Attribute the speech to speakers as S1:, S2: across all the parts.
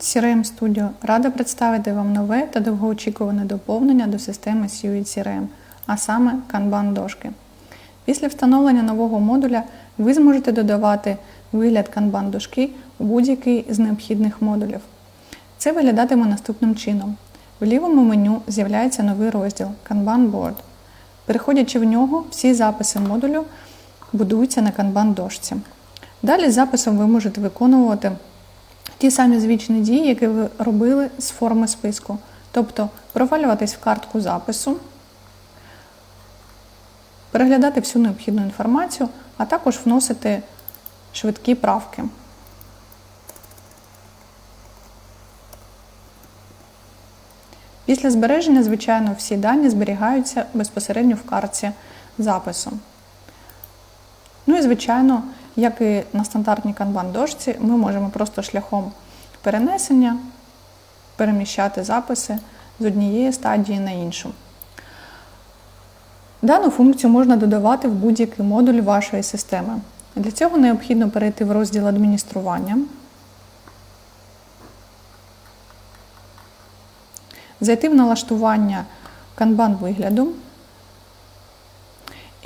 S1: CRM Studio рада представити вам нове та довгоочікуване доповнення до системи Suite CRM, а саме Kanban дошки. Після встановлення нового модуля ви зможете додавати вигляд Kanban дошки у будь-який з необхідних модулів. Це виглядатиме наступним чином. В лівому меню з'являється новий розділ Kanban Board. Переходячи в нього, всі записи модулю будуються на Kanban дошці. Далі з записом ви можете виконувати ті самі звичні дії, які ви робили з форми списку. Тобто провалюватись в картку запису, переглядати всю необхідну інформацію, а також вносити швидкі правки. Після збереження, звичайно, всі дані зберігаються безпосередньо в картці запису. Ну і, звичайно, як і на стандартній канбан дошці, ми можемо просто шляхом перенесення переміщати записи з однієї стадії на іншу. Дану функцію можна додавати в будь-який модуль вашої системи. Для цього необхідно перейти в розділ адміністрування, зайти в налаштування канбан вигляду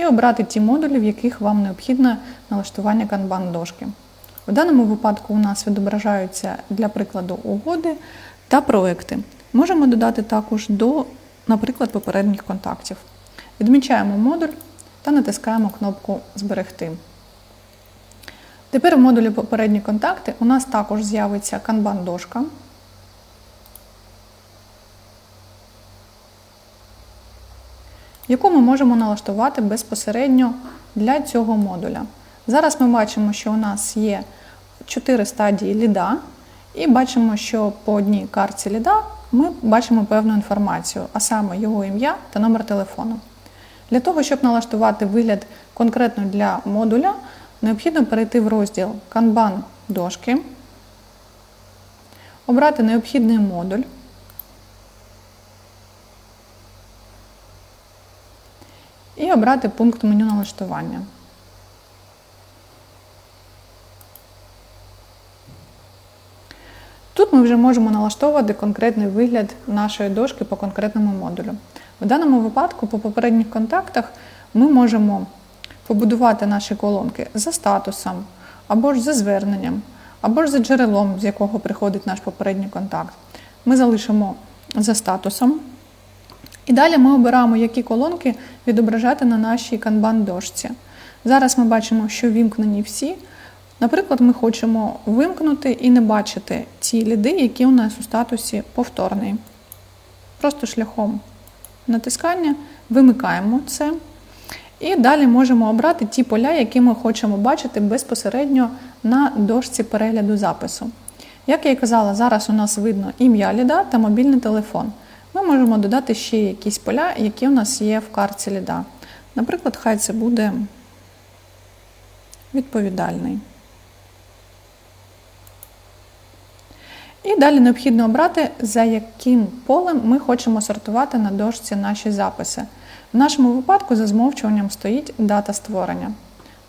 S1: і обрати ті модулі, в яких вам необхідне налаштування канбан дошки. В даному випадку у нас відображаються для прикладу угоди та проекти. Можемо додати також до, наприклад, попередніх контактів. Відмічаємо модуль та натискаємо кнопку Зберегти. Тепер в модулі Попередні контакти у нас також з'явиться канбан-дошка. Яку ми можемо налаштувати безпосередньо для цього модуля. Зараз ми бачимо, що у нас є 4 стадії ліда, і бачимо, що по одній картці ліда ми бачимо певну інформацію, а саме його ім'я та номер телефону. Для того, щоб налаштувати вигляд конкретно для модуля, необхідно перейти в розділ Kanban дошки, обрати необхідний модуль. Обрати пункт меню налаштування. Тут ми вже можемо налаштовувати конкретний вигляд нашої дошки по конкретному модулю. В даному випадку, по попередніх контактах, ми можемо побудувати наші колонки за статусом, або ж за зверненням, або ж за джерелом, з якого приходить наш попередній контакт. Ми залишимо за статусом. І далі ми обираємо, які колонки відображати на нашій канбан-дошці. Зараз ми бачимо, що вімкнені всі. Наприклад, ми хочемо вимкнути і не бачити ті ліди, які у нас у статусі повторний. Просто шляхом натискання вимикаємо це. І далі можемо обрати ті поля, які ми хочемо бачити безпосередньо на дошці перегляду запису. Як я і казала, зараз у нас видно ім'я ліда та мобільний телефон. Ми можемо додати ще якісь поля, які у нас є в картці ліда. Наприклад, хай це буде відповідальний. І далі необхідно обрати, за яким полем ми хочемо сортувати на дошці наші записи. В нашому випадку за змовчуванням стоїть дата створення.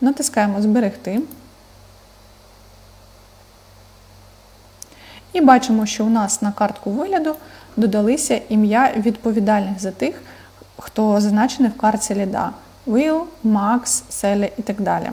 S1: Натискаємо Зберегти. І бачимо, що у нас на картку вигляду додалися ім'я відповідальних за тих, хто зазначений в картці ліда. Will, Max, Sally і так далі.